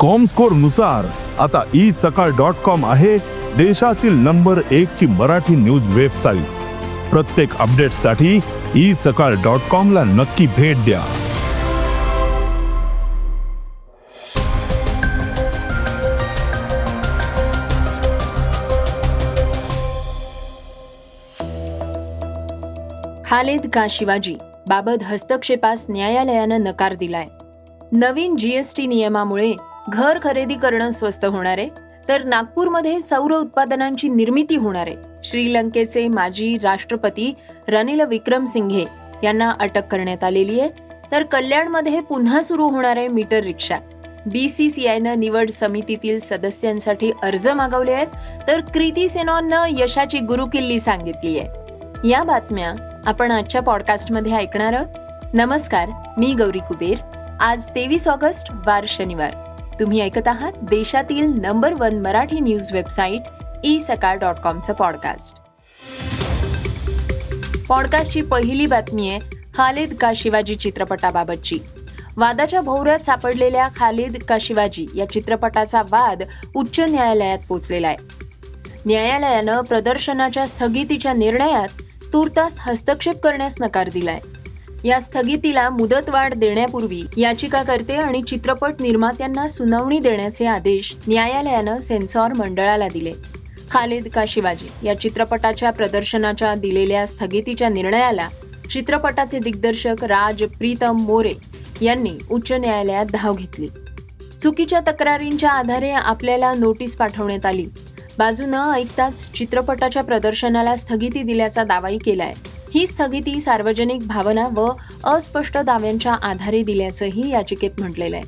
कॉमस्कोरनुसार आता E Sakal dot com आहे देशातील नंबर एक ची मराठी न्यूज वेबसाईट प्रत्येक अपडेटसाठी ई सकाळ डॉट कॉम ला नक्की भेट द्या. खालेद का शिवाजी बाबत हस्तक्षेपास न्यायालयानं नकार दिलाय. नवीन जीएसटी नियमामुळे घर खरेदी करणं स्वस्त होणार आहे. तर नागपूरमध्ये सौर उत्पादनांची निर्मिती होणार आहे. श्रीलंकेचे माजी राष्ट्रपती रनिल विक्रमसिंघे यांना अटक करण्यात आलेली आहे. तर कल्याणमध्ये पुन्हा सुरू होणार आहे मीटर रिक्षा. बीसीसीआयनं निवड समितीतील सदस्यांसाठी अर्ज मागवले आहेत. तर कृती सेनॉननं यशाची गुरुकिल्ली सांगितली आहे. या बातम्या आपण आजच्या पॉडकास्टमध्ये ऐकणार आहोत. नमस्कार मी गौरी कुबेर. आज तेवीस ऑगस्ट वार शनिवार. तुम्ही ऐकत आहात देशातील number one Marathi news website e Sakal dot कॉमचं podcast पॉडकास्टची पहिली बातमी आहे खालिद का शिवाजी चित्रपटाबाबतची. वादाच्या भोवऱ्यात सापडलेल्या खालिद का शिवाजी या चित्रपटाचा वाद उच्च न्यायालयात पोचलेला आहे. न्यायालयानं प्रदर्शनाच्या स्थगितीच्या निर्णयात तूर्तास हस्तक्षेप करण्यास नकार दिलाय. या स्थगितीला मुदतवाढ देण्यापूर्वी याचिकाकर्ते आणि चित्रपट निर्मात्यांना सुनावणी देण्याचे आदेश न्यायालयानं सेन्सॉर मंडळाला दिले. खालिद का शिवाजी या चित्रपटाच्या प्रदर्शनाच्या दिलेल्या स्थगितीच्या निर्णयाला चित्रपटाचे दिग्दर्शक राज प्रीतम मोरे यांनी उच्च न्यायालयात धाव घेतली. चुकीच्या तक्रारींच्या आधारे आपल्याला नोटीस पाठवण्यात आली. बाजू न ऐकताच चित्रपटाच्या प्रदर्शनाला स्थगिती दिल्याचा दावाही केलाय. ही स्थगिती सार्वजनिक भावना व अस्पष्ट दाव्यांच्या आधारे दिल्याचंही याचिकेत म्हटलेलं आहे.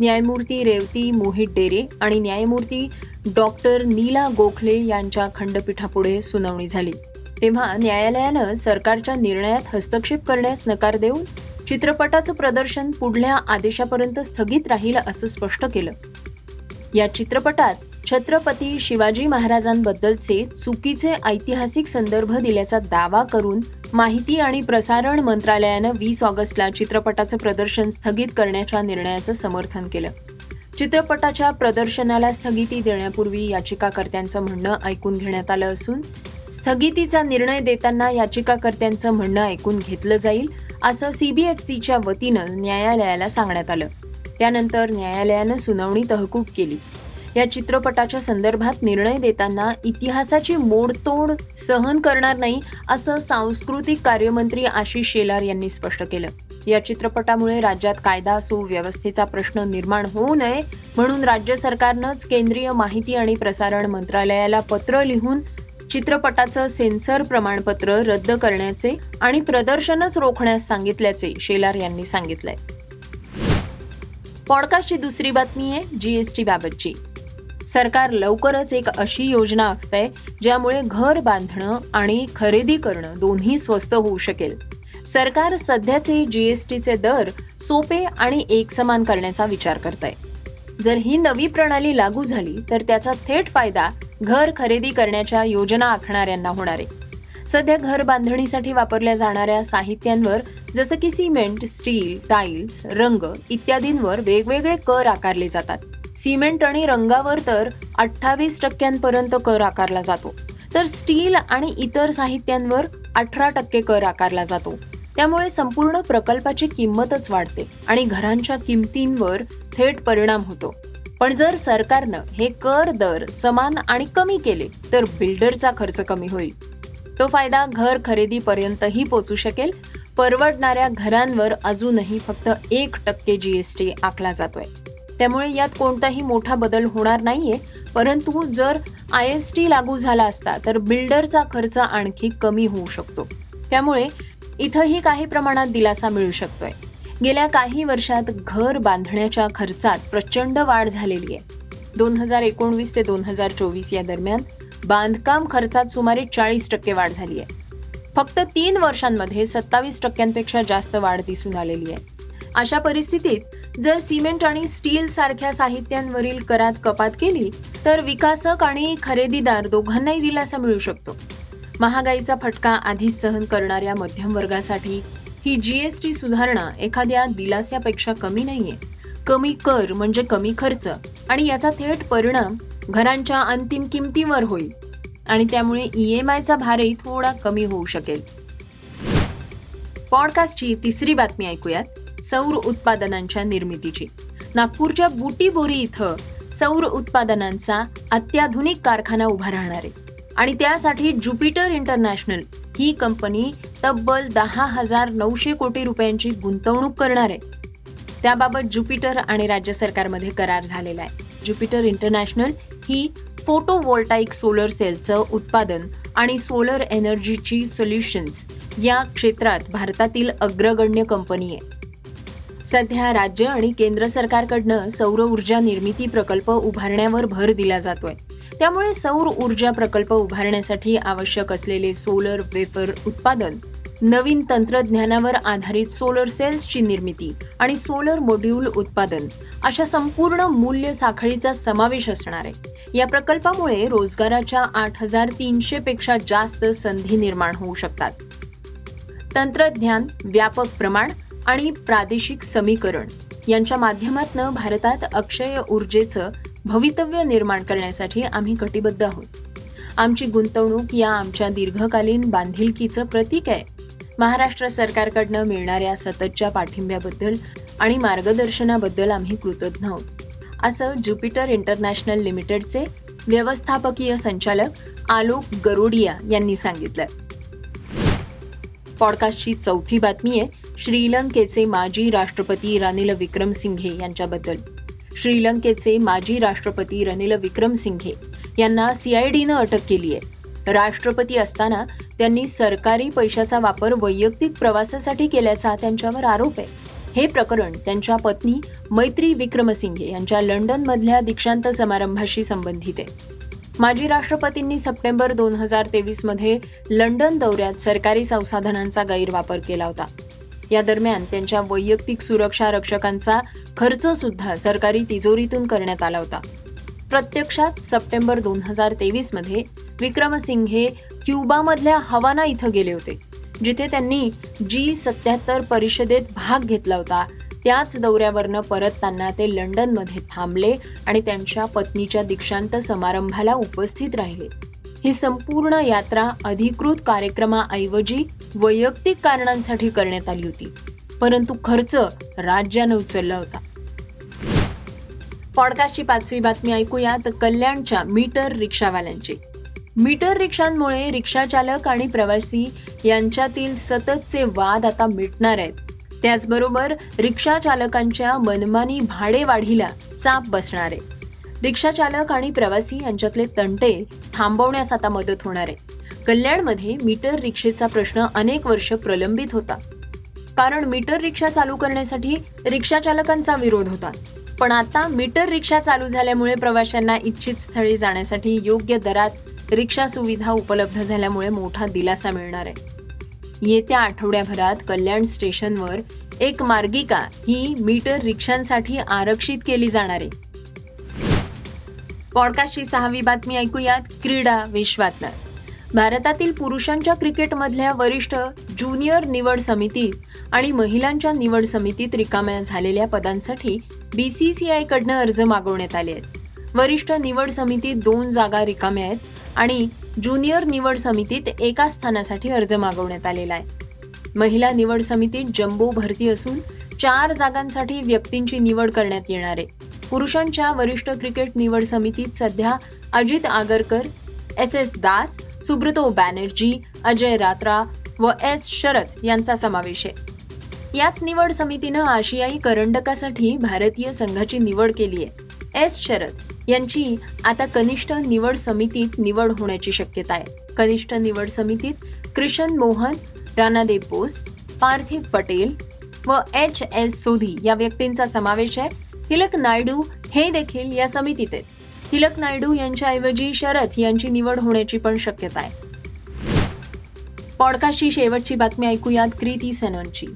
न्यायमूर्ती रेवती मोहित डेरे आणि न्यायमूर्ती डॉक्टर नीला गोखले यांच्या खंडपीठापुढे सुनावणी झाली. तेव्हा न्यायालयानं सरकारच्या निर्णयात हस्तक्षेप करण्यास नकार देऊन चित्रपटाचं प्रदर्शन पुढल्या आदेशापर्यंत स्थगित राहील असं स्पष्ट केलं. या चित्रपटात छत्रपती शिवाजी महाराजांबद्दलचे चुकीचे ऐतिहासिक संदर्भ दिल्याचा दावा करून माहिती आणि प्रसारण मंत्रालयानं वीस ऑगस्टला चित्रपटाचं प्रदर्शन स्थगित करण्याच्या निर्णयाचं समर्थन केलं. चित्रपटाच्या प्रदर्शनाला स्थगिती देण्यापूर्वी याचिकाकर्त्यांचं म्हणणं ऐकून घेण्यात आलं असून स्थगितीचा निर्णय देताना याचिकाकर्त्यांचं म्हणणं ऐकून घेतलं जाईल असं सीबीएफसीच्या वतीनं न्यायालयाला सांगण्यात आलं. त्यानंतर न्यायालयानं सुनावणी तहकूब केली. या चित्रपटाच्या संदर्भात निर्णय देताना इतिहासाची मोडतोड सहन करणार नाही असं सांस्कृतिक कार्यमंत्री आशिष शेलार यांनी स्पष्ट केलं. या चित्रपटामुळे राज्यात कायदा सुव्यवस्थेचा प्रश्न निर्माण होऊ नये म्हणून राज्य सरकारनंच केंद्रीय माहिती आणि प्रसारण मंत्रालयाला पत्र लिहून चित्रपटाचं सेन्सर प्रमाणपत्र रद्द करण्याचे आणि प्रदर्शनच रोखण्यास सांगितल्याचे शेलार यांनी सांगितलंय. पॉडकास्टची दुसरी बातमी आहे जीएसटी बाबतची. सरकार लवकरच एक अशी योजना आखतंय ज्यामुळे घर बांधणं आणि खरेदी करणं दोन्ही स्वस्त होऊ शकेल. सरकार सध्याचे जीएसटीचे दर सोपे आणि एकसमान करण्याचा विचार करत आहे जर ही नवी प्रणाली लागू झाली तर त्याचा थेट फायदा घर खरेदी करण्याच्या योजना आखणाऱ्यांना होणार आहे. सध्या घर बांधणीसाठी वापरल्या जाणाऱ्या साहित्यांवर जसं की सिमेंट स्टील टाईल्स रंग इत्यादींवर वेगवेगळे कर आकारले जातात. सिमेंट आणि रंगावर तर अठ्ठावीस टक्क्यांपर्यंत कर आकारला जातो. तर स्टील आणि इतर साहित्यांवर अठरा टक्के कर आकारला जातो. त्यामुळे संपूर्ण प्रकल्पाची किंमतच वाढते आणि घरांच्या किमतींवर थेट परिणाम होतो. पण जर सरकारनं हे कर दर समान आणि कमी केले तर बिल्डरचा खर्च कमी होईल. तो फायदा घर खरेदीपर्यंतही पोचू शकेल. परवडणाऱ्या घरांवर अजूनही फक्त एक टक्के जीएसटी आखला जातोय. त्यामुळे यात कोणताही मोठा बदल होणार नाहीये. परंतु जर आय एस टी लागू झाला असता तर बिल्डरचा खर्च आणखी कमी होऊ शकतो. त्यामुळे इथंही काही प्रमाणात दिलासा मिळू शकतोय. गेल्या काही वर्षात घर बांधण्याच्या खर्चात प्रचंड वाढ झालेली आहे. दोन हजार एकोणवीस ते दोन हजार चोवीस या दरम्यान बांधकाम खर्चात सुमारे चाळीस टक्के वाढ झाली आहे. फक्त तीन वर्षांमध्ये सत्तावीस टक्क्यांपेक्षा जास्त वाढ दिसून आलेली आहे. अशा परिस्थितीत जर सिमेंट आणि स्टील सारख्या साहित्यांवरील करात कपात केली तर विकासक आणि खरेदीदार दोघांनाही दिलासा मिळू शकतो. महागाईचा फटका आधीच सहन करणाऱ्या मध्यम वर्गासाठी ही जीएसटी सुधारणा एखाद्या दिलास्यापेक्षा कमी नाहीये. कमी कर म्हणजे कमी खर्च आणि याचा थेट परिणाम घरांच्या अंतिम किमतीवर होईल आणि त्यामुळे ई एम आयचा भारही थोडा कमी होऊ शकेल. पॉडकास्टची तिसरी बातमी ऐकूयात. सौर उत्पादनांच्या निर्मितीची. नागपूरच्या बुटीबोरी इथं सौर उत्पादनांचा अत्याधुनिक कारखाना उभा राहणार आहे. आणि त्यासाठी ज्युपिटर इंटरनॅशनल ही कंपनी तब्बल दहा हजार नऊशे कोटी रुपयांची गुंतवणूक करणार आहे. त्याबाबत ज्युपिटर आणि राज्य सरकारमध्ये करार झालेला आहे. ज्युपिटर इंटरनॅशनल ही फोटोवोल्टाईक सोलर सेलचं उत्पादन आणि सोलर एनर्जीची सोल्युशन्स या क्षेत्रात भारतातील अग्रगण्य कंपनी आहे. सध्या राज्य आणि केंद्र सरकारकडनं सौर ऊर्जा निर्मिती प्रकल्प उभारण्यावर भर दिला जातोय. त्यामुळे सौर ऊर्जा प्रकल्प उभारण्यासाठी आवश्यक असलेले सोलर वेफर उत्पादन नवीन तंत्रज्ञानावर आधारित सोलर सेल्सची निर्मिती आणि सोलर मॉड्यूल उत्पादन अशा संपूर्ण मूल्य साखळीचा समावेश असणार आहे. या प्रकल्पामुळे रोजगाराच्या आठ हजार तीनशे पेक्षा जास्त संधी निर्माण होऊ शकतात. तंत्रज्ञान व्यापक प्रमाण आणि प्रादेशिक समीकरण यांच्या माध्यमातून भारतात अक्षय ऊर्जेचं भवितव्य निर्माण करण्यासाठी आम्ही कटिबद्ध आहोत. आमची गुंतवणूक या आमच्या दीर्घकालीन बांधिलकीचं प्रतीक आहे. महाराष्ट्र सरकारकडनं मिळणाऱ्या सततच्या पाठिंब्याबद्दल आणि मार्गदर्शनाबद्दल आम्ही कृतज्ञ आहोत. असं ज्युपिटर इंटरनॅशनल लिमिटेडचे व्यवस्थापकीय संचालक आलोक गरोडिया यांनी सांगितलं पॉडकास्टची चौथी बातमी आहे श्रीलंकेचे माजी राष्ट्रपती रनिल विक्रमसिंघे यांच्याबद्दल. श्रीलंकेचे माजी राष्ट्रपती रनिल विक्रमसिंघे यांना सीआयडीनं अटक केली आहे. राष्ट्रपती असताना त्यांनी सरकारी पैशाचा वापर वैयक्तिक प्रवासासाठी केल्याचा त्यांच्यावर आरोप आहे. हे प्रकरण त्यांच्या पत्नी मैत्री विक्रमसिंघे यांच्या लंडनमधल्या दीक्षांत समारंभाशी संबंधित आहे. माजी राष्ट्रपतींनी सप्टेंबर दोन हजार तेवीसमध्ये लंडन दौऱ्यात सरकारी संसाधनांचा गैरवापर केला होता. या दरम्यान त्यांच्या वैयक्तिक सुरक्षा रक्षकांचा खर्च सुद्धा सरकारी तिजोरीतून करण्यात आला होता. प्रत्यक्षात सप्टेंबर दोन हजार तेवीसमध्ये विक्रमसिंघे क्युबामधल्या हवाना इथं गेले होते जिथे त्यांनी जी सत्याहत्तर परिषदेत भाग घेतला होता. त्याच दौऱ्यावरनं परतताना ते लंडनमध्ये थांबले आणि त्यांच्या पत्नीच्या दीक्षांत समारंभाला उपस्थित राहिले. ही संपूर्ण यात्रा अधिकृत कार्यक्रमाऐवजी वैयक्तिक कारणांसाठी करण्यात आली होती. परंतु खर्च राज्यानं उचलला होता. पॉडकास्टची पाचवी बातमी ऐकूयात कल्याणच्या मीटर रिक्षावाल्यांची. मीटर रिक्षांमुळे रिक्षाचालक आणि प्रवासी यांच्यातील सततचे वाद आता मिटणार आहेत. त्याचबरोबर रिक्षाचालकांच्या मनमानी भाडेवाढीला चाप बसणार आहे. रिक्षाचालक आणि प्रवासी यांच्यातले तंटे थांबवण्यास आता मदत होणार आहे. कल्याणमध्ये मीटर रिक्षेचा प्रश्न अनेक वर्ष प्रलंबित होता. कारण मीटर रिक्षा चालू करण्यासाठी रिक्षाचालकांचा विरोध होता. पण आता मीटर रिक्षा चालू झाल्यामुळे प्रवाशांना इच्छित स्थळी जाण्यासाठी योग्य दरात रिक्षा सुविधा उपलब्ध झाल्यामुळे मोठा दिलासा मिळणार आहे. येत्या आठवड्याभरात कल्याण स्टेशनवर एक मार्गिका ही मीटर रिक्षांसाठी आरक्षित केली जाणार आहे. पॉडकास्टची सहावी बातमी ऐकूयात. क्रीडा विश्वातनं. भारतातील पुरुषांच्या क्रिकेटमधल्या वरिष्ठ ज्युनियर निवड समितीत आणि महिलांच्या निवड समितीत रिकाम्या झालेल्या पदांसाठी बी सी सी आयकडनं अर्ज मागवण्यात आले आहेत. वरिष्ठ निवड समितीत दोन जागा रिकाम्या आहेत आणि ज्युनियर निवड समितीत एका स्थानासाठी अर्ज मागवण्यात आलेला आहे. महिला निवड समितीत जम्बो भरती असून चार जागांसाठी व्यक्तींची निवड करण्यात येणार आहे. पुरुषांच्या वरिष्ठ क्रिकेट निवड समितीत सध्या अजित आगरकर एस एस दास सुब्रतो बॅनर्जी अजय रात्रा व एस शरद यांचा समावेश आहे. याच निवड समितीनं आशियाई करंडकासाठी भारतीय संघाची निवड केली आहे. एस शरद यांची आता कनिष्ठ निवड समितीत निवड होण्याची शक्यता आहे. कनिष्ठ निवड समितीत कृष्ण मोहन राणादेव बोस पार्थिव पटेल व एच एस सोधी या व्यक्तींचा समावेश आहे. तिलक नायडू हे देखील या समितीत आहेत. तिलक नायडू यांच्याऐवजी शरद यांची निवड होण्याची पण शक्यता आहे. पॉडकास्टची शेवटची बातमी ऐकूयात क्रिती सेनॉनची.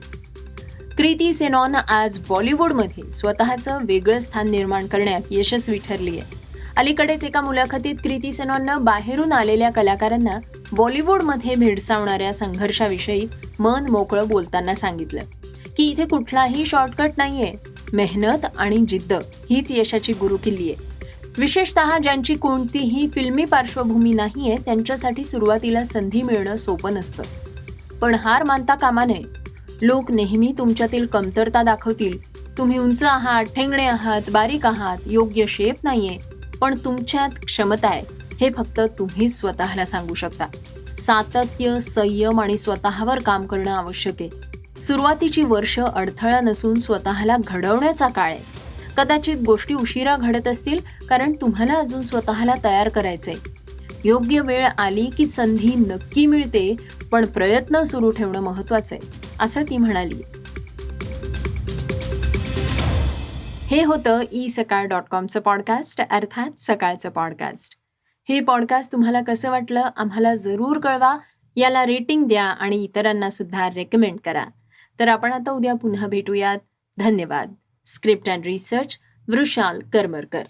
क्रिती सेनॉन आज बॉलिवूडमध्ये स्वतःचं वेगळं स्थान निर्माण करण्यात यशस्वी ठरली आहे अलीकडेच एका मुलाखतीत क्रिती सेनॉननं बाहेरून आलेल्या कलाकारांना बॉलिवूडमध्ये भेडसावणाऱ्या संघर्षाविषयी मन मोकळं बोलताना सांगितलं की इथे कुठलाही शॉर्टकट नाहीये. मेहनत आणि जिद्द हीच यशाची गुरुकिल्ली आहे. विशेषतः ज्यांची कोणतीही फिल्मी पार्श्वभूमी नाही आहे त्यांच्यासाठी सुरुवातीला संधी मिळणं सोपं नसतं. पण हार मानता कामा नये. लोक नेहमी तुमच्यातील कमतरता दाखवतील. तुम्ही उंच आहात ठेंगणे आहात बारीक आहात योग्य शेप नाहीये. पण तुमच्यात क्षमता आहे. हे फक्त तुम्हीच स्वतःला सांगू शकता. सातत्य संयम आणि स्वतःवर काम करणं आवश्यक आहे. सुरुवातीची वर्ष अडथळा नसून स्वतःला घडवण्याचा काळ आहे. कदाचित गोष्टी उशिरा घडत असतील कारण तुम्हाला अजून स्वतःला तयार करायचंय. योग्य वेळ आली की संधी नक्की मिळते पण प्रयत्न सुरू ठेवणं महत्वाचं आहे असं ती म्हणाली. हे होतं ई सकाळ डॉट कॉमचं पॉडकास्ट अर्थात सकाळचं पॉडकास्ट. हे पॉडकास्ट तुम्हाला कसं वाटलं आम्हाला जरूर कळवा. याला रेटिंग द्या आणि इतरांना सुद्धा रेकमेंड करा. तर आपण आता उद्या पुन्हा भेटूयात. धन्यवाद. Script and research Vrushal Karmarkar.